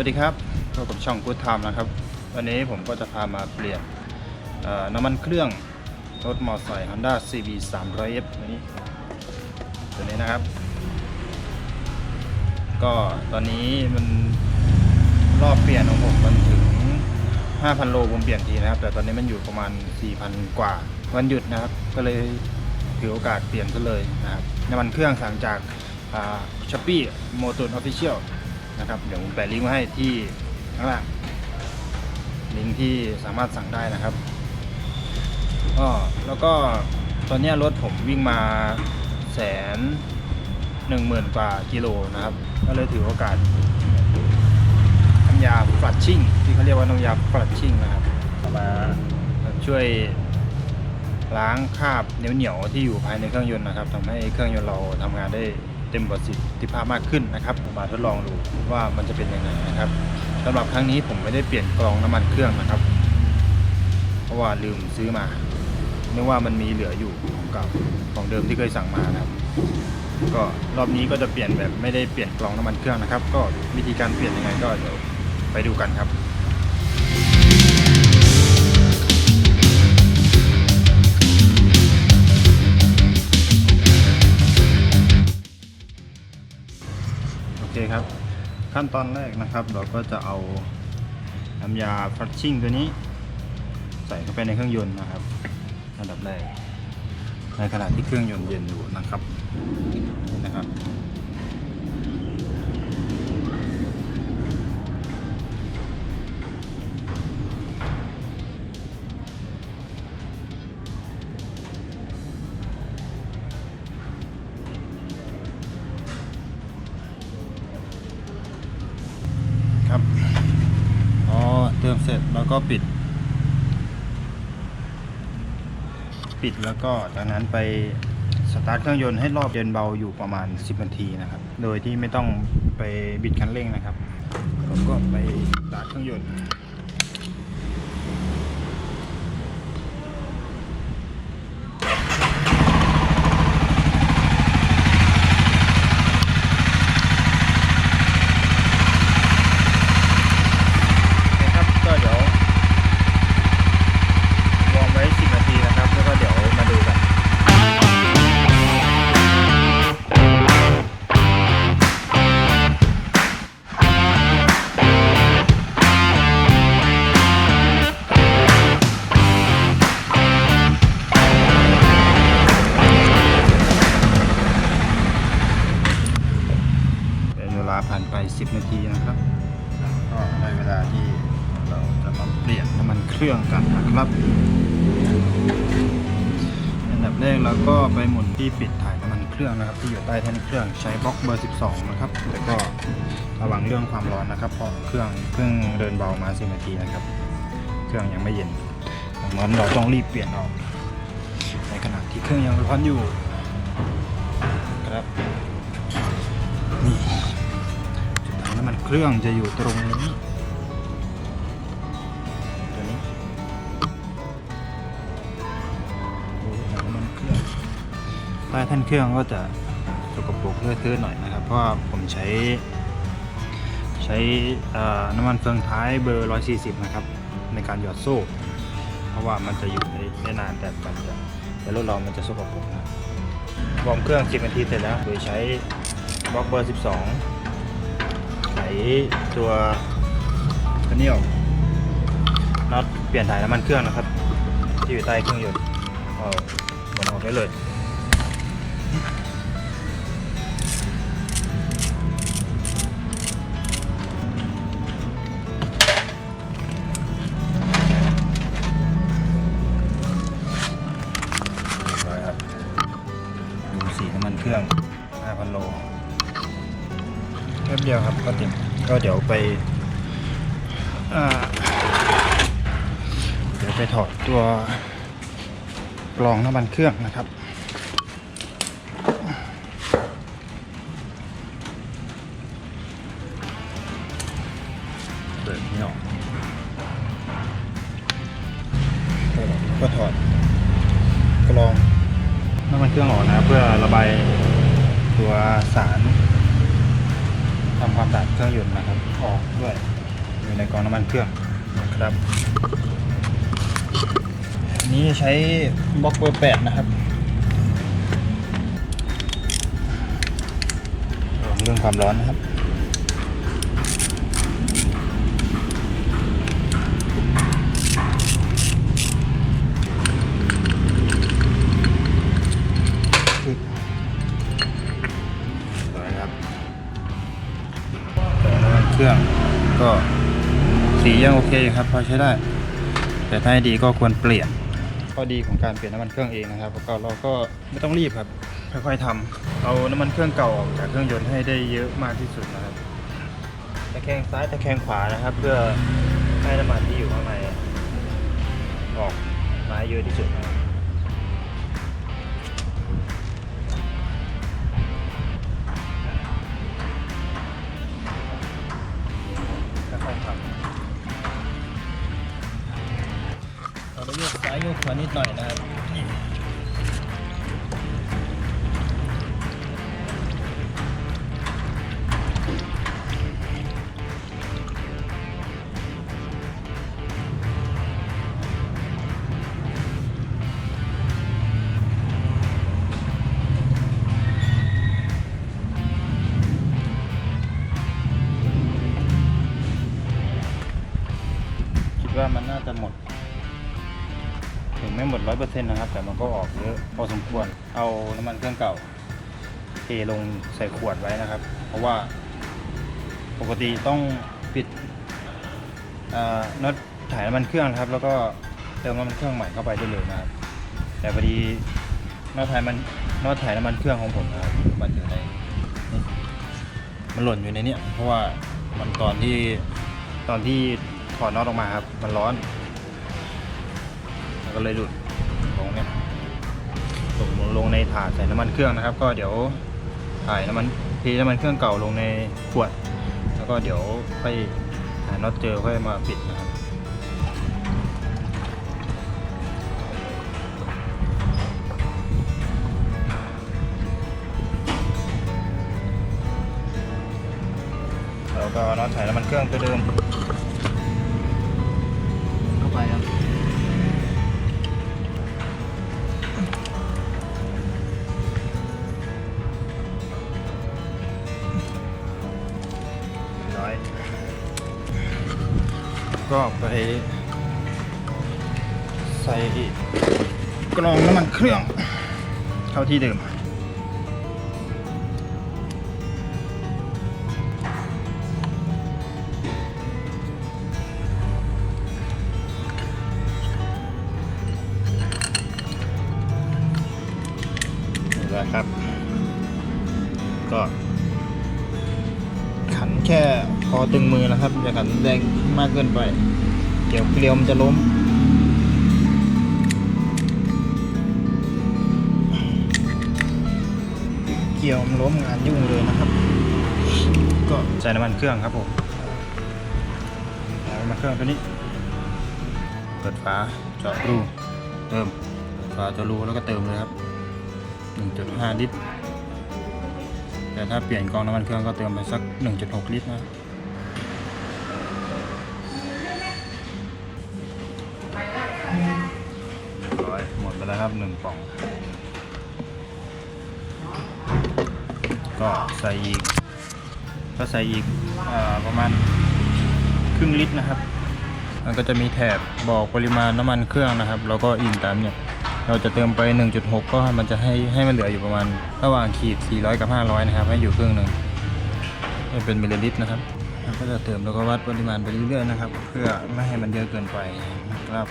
วัสดีครับพบกับช่องกู๊ดไทม์นะครับ วันนี้ผมก็จะพามาเปลี่ยนน้ำมันเครื่องรถมอเตอร์ไซค์ Honda CB 300F ตัวนี้ตัวนี้นะครับ ก็ตอนนี้มันรอบเปลี่ยนของผมมันถึง 5,000 โลผมเปลี่ยนทีนะครับ แต่ตอนนี้มันอยู่ประมาณ 4,000 กว่าวันหยุดนะครับ ก็เลยถือโอกาสเปลี่ยนซะเลยนะครับน้ำมันเครื่องสั่งจากช้อปปี้โมตูนออฟฟิเชียล นะครับ เดี๋ยวผมแปะลิงก์ไว้ให้ที่ข้างล่างลิงก์ที่สามารถสั่งได้นะครับก็แล้วก็ตอนนี้รถผมวิ่งมาแสนหนึ่งหมื่นกว่ากิโลนะครับ ก็เลยถือโอกาสน้ำยาฟลัชชิ่งที่เขาเรียกว่าน้ำยาฟลัชชิ่งนะครับมาช่วยล้างคราบเหนียวๆที่อยู่ภายในเครื่องยนต์นะครับทำให้เครื่องยนต์เราทำงานได้ เต็มประสิทธิภาพมากขึ้นนะครับมาทดลองดูว่ามันจะเป็นยังไงนะครับสำหรับครั้งนี้ผมไม่ได้เปลี่ยนกรองน้ำมันเครื่องนะครับ เพราะว่าลืมซื้อมาเนึกว่ามันมีเหลืออยู่ของเก่าของเดิมที่เคยสั่งมานะครับก็รอบนี้ก็จะเปลี่ยนแบบไม่ได้เปลี่ยนกรองน้ำมันเครื่องนะครับ ก็วิธีการเปลี่ยนยังไงก็เดี๋ยวไปดูกันครับ ขั้นตอนแรกนะครับ เราก็จะเอาน้ำยาฟลัชชิ่งตัวนี้ ใส่เข้าไปในเครื่องยนต์นะครับอันดับแรกในขณะที่เครื่องยนต์เย็นอยู่นะครับนี่นะครับ ติมเสร็จแล้วก็ปิด ปิดแล้วก็จากนั้นไปสตาร์ทเครื่องยนต์ให้รอบเย็นเบาอยู่ประมาณ 10นาทีนะครับ โดยที่ไม่ต้องไปบิดคันเร่งนะครับแล้วก็ไปสตาร์ทเครื่องยนต์ อันดับแรกเราก็ไปหมุนที่ปิดถ่ายน้ำมันเครื่องนะครับ ที่อยู่ใต้แท่นเครื่องใช้บล็อกเบอร์ 12 นะครับแล้วก็ระวังเรื่องความร้อนนะครับ เพราะเครื่องเพิ่งเดินเบามา10นาทีนะครับ เครื่องยังไม่เย็นดังนั้นเราต้องรีบเปลี่ยนออก ในขณะที่เครื่องยังร้อนอยู่ครับนี่จุดถังน้ำมันเครื่องจะอยู่ตรงนี้ ต้แท่นเครื่องก็จะสกปรกเลื่อะเทอะหน่อยนะครับ เพราะว่าผมใช้ ใช้น้ำมันเฟืองท้ายเบอร์ 140 นะครับ ในการหยอดโซ่ เพราะว่ามันจะอยู่ได้นานแต่มันจะแต่รถเรามันจะสกปรกนะวอร์มเครื่อง 10 นาทีเสร็จแล้ว โดยใช้บล็อกเบอร์ 12ไขตัวอันนี้ออกน็อตเปลี่ยนถ่ายน้ำมันเครื่องนะครับ ที่อยู่ใต้เครื่องยนต์เอาหมดออกได้เลย รียบร้อยครับ ดูสีน้ำมันเครื่อง 5,000 โลแป๊บเดียวครับก็เต็มก็เดี๋ยวไปอ่าเดี๋ยวไปถอดตัวกรองน้ำมันเครื่องนะครับ ก็ถอดกรองน้ำมันเครื่องออกนะครับเพื่อระบายตัวสารทำความสะอาดเครื่องยนต์นะครับ ออกด้วยอยู่ในกองน้ำมันเครื่องนะครับอันนี้ใช้บล็อกเบอร์แปดนะครับเรื่องความร้อนนะครับ ยังโอเคอยู่ครับพอใช้ได้ แต่ถ้าให้ดีก็ควรเปลี่ยนข้อดีของการเปลี่ยนน้ำมันเครื่องเองนะครับแล้วก็เราก็ไม่ต้องรีบครับค่อยๆทำเอาน้ำมันเครื่องเก่าออกจากเครื่องยนต์ให้ได้เยอะมากที่สุดนะครับตะแคงซ้ายตะแคงขวานะครับ เพื่อให้น้ำมันที่อยู่ข้างในออกมาเยอะที่สุดนะครับ วานิดหน่อยนะครับ ไม่หมดร้อยเปอร์เซ็นต์นะครับ แต่มันก็ออกเยอะพอสมควร เอาน้ำมันเครื่องเก่าเทลงใส่ขวดไว้นะครับ เพราะว่าปกติต้องปิดน็อตถ่ายน้ำมันเครื่องครับ แล้วก็เติมน้ำมันเครื่องใหม่เข้าไปได้เลยนะครับ แต่พอดีน็อตถ่ายมันน็อตถ่ายน้ำมันเครื่องของผมนะครับมันอยู่ในมันหล่นอยู่ในนี้เพราะว่ามันตอนที่ตอนที่ถอดน็อตออกมาครับ มันร้อน แล้วก็เลยหลุดลงเนี่ยลงลงในถาดใส่น้ำมันเครื่องนะครับ ก็เดี๋ยวถ่ายน้ำมันเทน้ำมันเครื่องเก่าลงในขวด แล้วก็เดี๋ยวค่อยหาน็อตเจอค่อยมาปิดนะครับแล้วก็น็อตถ่ายน้ำมันเครื่องตัวเดิมเข้าไปครับ ก็ไปใส่กรองน้ำมันเครื่องเข้าที่เดิม ตึงมือนะครับอย่าขันแรงมากเกินไปเดี๋ยวเกลียวมันจะล้ม เกี่ยวมันล้มงานยุ่งเลยนะครับ ก็ใส่น้ำมันเครื่องครับผมน้ำมันเครื่องตัวนี้ เปิดฝาเจาะรูเติมเปิดฝาเจาะรูแล้วก็เติมเลยครับ 1.5 ลิตรแต่ถ้าเปลี่ยนกองน้ำมันเครื่องก็เติมไปสัก 1.6 ลิตรนะ อยหมดไปแล้วครับหนึ่งป่อง ก็ใส่อีก ก็ใส่อีกอประมาณครึ่งลิตรนะครับ มันก็จะมีแถบบอกปริมาณน้ำมันเครื่องนะครับ แล้วก็อินตามเนี่ย เราจะเติมไป 1.6 ก็มันจะให้ให้มันเหลืออยู่ประมาณ ระหว่างขีด 400 กับ 500 นะครับ ให้อยู่ครึ่งหนึ่งเป็นมิลลิลิตรนะครับก็จะเติมแล้วก็วัดปริมาณไปเรื่อยๆนะครับ เพื่อไม่ให้มันเยอะเกินไปนะครับ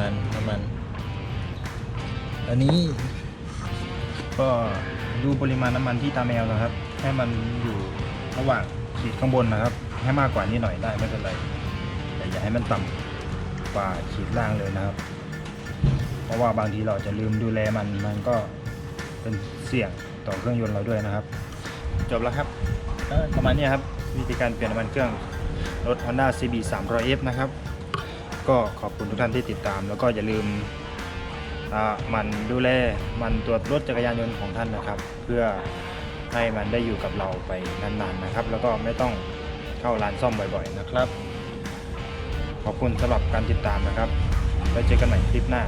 มาณน้ำมัน อันนี้ ก็ดูปริมาณน้ำมันที่ตาแมวนะครับ ให้มันอยู่ระหว่างขีดข้างบนนะครับ ให้มากกว่านี้หน่อยได้ไม่เป็นไร แต่อย่าให้มันต่ำกว่าขีดล่างเลยนะครับ เพราะว่าบางทีเราจะลืมดูแลมันมันก็เป็นเสี่ยงต่อเครื่องยนต์เราด้วยนะครับ จบแล้วครับประมาณนี้ครับวิธีการเปลี่ยนน้ำมันเครื่องรถ Honda CB 300F นะครับ ก็ขอบคุณทุกท่านที่ติดตาม แล้วก็อย่าลืมมันดูแลมันตรวจรถจักรยานยนต์ของท่านนะครับ เพื่อให้มันได้อยู่กับเราไปนานๆนะครับ แล้วก็ไม่ต้องเข้าร้านซ่อมบ่อยๆนะครับ ขอบคุณสำหรับการติดตามนะครับไว้เจอกันใหม่คลิปหน้า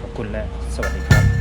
ขอบคุณและสวัสดีครับ